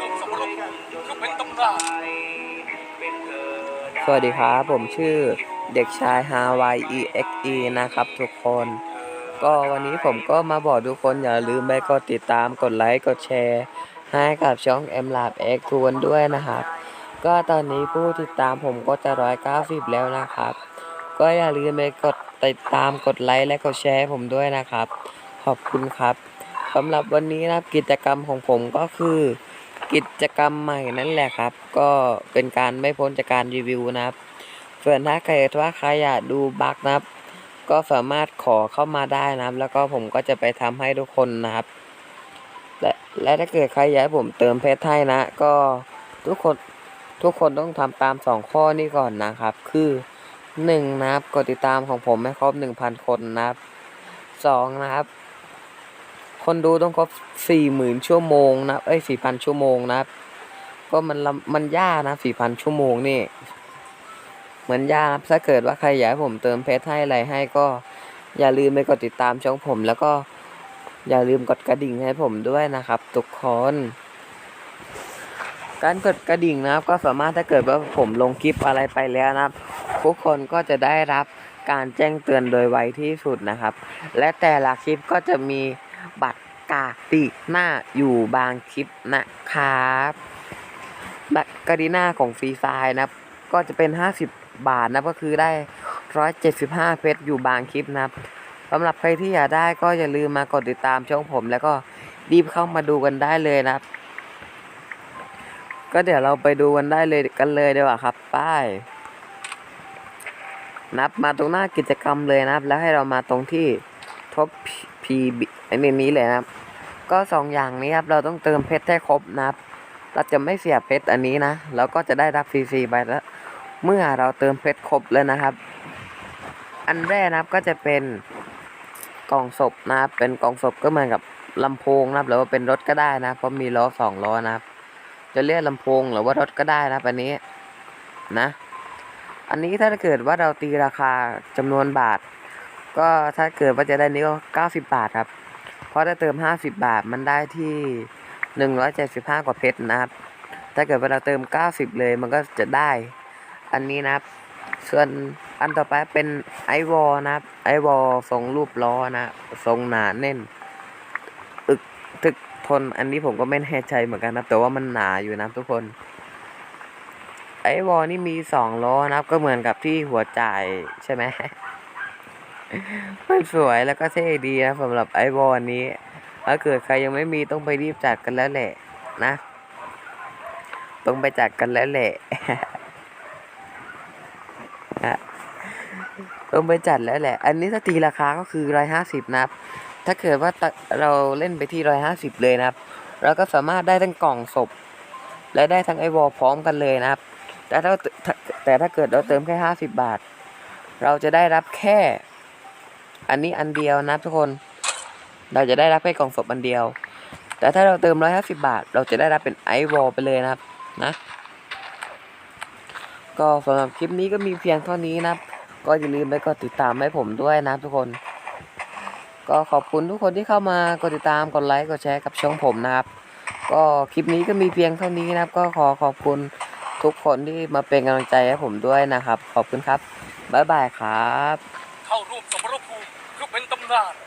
ร่มสมรภูมิเพื่อเป็นตำนานสวัสดีครับ ผมชื่อเด็กชายฮาวาย EXE นะครับทุกคน ก็วันนี้ผมก็มาบอกทุกคนอย่าลืมไปกดติดตามกดไลค์กดแชร์ ให้กับช่อง M Lab X ทวนด้วยนะครับ ก็ตอนนี้ผู้ติดตามผมก็จะร้อยเก้าสิบแล้วนะครับ ก็อย่าลืมไปกดติดตามกดไลค์และกดแชร์ผมด้วยนะครับ ขอบคุณครับสำหรับวันนี้นะครับกิจกรรมของผมก็คือ กิจกรรมใหม่นั่นแหละครับ ก็เป็นการไม่พ้นจากการรีวิวนะครับส่วนถ้าใครว่าใครอยากดูบั๊กนะครับ ก็สามารถขอเข้ามาได้นะครับ แล้วก็ผมก็จะไปทำให้ทุกคนนะครับ และและถ้าเกิดใครอยากผมเติมเพชรให้นะ ก็ทุกคนทุกคนต้องทำตามสองข้อนี้ก่อนนะครับ คือหนึ่งนะครับกดติดตามของผมให้ครบหนึ่งพันคนนะครับสองนะครับ คนดูต้องครบสี่หมื่นชั่วโมงนะเอ้ยสี่พันชั่วโมงนะครับก็มันมันยากนะสี่พันชั่วโมงนี่เหมือนยากครับถ้าเกิดว่าใครอยากให้ผมเติมเพชรให้อะไรให้ก็อย่าลืมไปกดติดตามช่องผม แล้วก็อย่าลืมกดกระดิ่งให้ผมด้วยนะครับ ทุกคนการกดกระดิ่งนะครับ ก็สามารถถ้าเกิดว่าผมลงคลิปอะไรไปแล้วนะครับทุกคนก็จะได้รับการแจ้งเตือนโดยไวที่สุดนะครับ และแต่ละคลิปก็จะมี บัตรกาติหน้าอยู่บางคลิปนะครับ บัตรกาดีหน้าของฟรีไฟนะครับ ก็จะเป็น 50 บาทนะก็คือได้ 175 เพชรอยู่บางคลิปนะครับสำหรับใครที่อยากได้ก็อย่าลืมมากดติดตามช่องผม แล้วก็รีบเข้ามาดูกันได้เลยนะครับ ก็เดี๋ยวเราไปดูกันได้เลยกันเลยดีกว่าครับป้ายนับมาตรงหน้ากิจกรรมเลยนะครับ แล้วให้เรามาตรงที่ทบพี ไอ้ในนี้เลยนะครับ ก็สองอย่างนี้ครับเราต้องเติมเพชรให้ครบนะครับ เราจะไม่เสียเพชรอันนี้นะเราก็จะได้รับฟรีๆไปแล้ว เมื่อเราเติมเพชรครบแล้วนะครับ อันแรกนะครับก็จะเป็นกล่องศพนะครับ เป็นกล่องศพก็เหมือนกับลำโพงนะครับหรือว่าเป็นรถก็ได้นะเพราะมีล้อสองล้อนะครับ จะเรียกลำโพงหรือว่ารถก็ได้นะครับอันนี้นะ อันนี้ถ้าเกิดว่าเราตีราคาจำนวนบาท ก็ถ้าเกิดว่าจะได้นี้ก็เก้าสิบบาทครับ เพราะถ้าเติมห้าสิบาทมันได้ที่หนึ่งร้อยเจ็ดสิบห้ากว่าเพชรนะครับ ถ้าเกิดว่าเราเติมเก้าสิบเลยมันก็จะได้ อันนี้นะครับ ส่วนอันต่อไปเป็นไอวอลนะครับ ไอวอลทรงรูปล้อนะทรงหนาแน่น อึกถึกทน อันนี้ผมก็ไม่แน่ใจเหมือนกันนะครับแต่ว่ามันหนาอยู่นะทุกคน ไอวอลนี่มีสองล้อนะครับ ก็เหมือนกับที่หัวจ่ายใช่ไหม มันสวยแล้วก็เท่ดีนะสำหรับไอวอลนี้ ถ้าเกิดใครยังไม่มีต้องไปรีบจัดกันแล้วแหละนะ ต้องไปจัดกันแล้วแหละต้องไปจัดแล้วแหละ อันนี้ถ้าตีราคาก็คือร้อยห้าสิบนะครับ ถ้าเกิดว่าเราเล่นไปที่ร้อยห้าสิบเลยนะครับ เราก็สามารถได้ทั้งกล่องศพ และได้ทั้งไอวอลพร้อมกันเลยนะครับ แต่ถ้าถ้าแต่ถ้าเกิดเราเติมแค่ห้าสิบบาท เราจะได้รับแค่ อันนี้อันเดียวนะทุกคน เราจะได้รับแค่กล่องศพอันเดียว แต่ถ้าเราเติมร้อยหาสิบาท เราจะได้รับเป็นไอวอลไปเลยนะครับนะ ก็สำหรับคลิปนี้ก็มีเพียงเท่านี้นะครับ ก็อย่าลืมไปกดติดตามให้ผมด้วยนะทุกคน ก็ขอบคุณทุกคนที่เข้ามากดติดตามกดไลค์กดแชร์กับช่องผมนะครับ ก็คลิปนี้ก็มีเพียงเท่านี้นะครับ ก็ขอขอบคุณทุกคนที่มาเป็นกำลังใจให้ผมด้วยนะครับ ขอบคุณครับบ๊ายบายครับ เ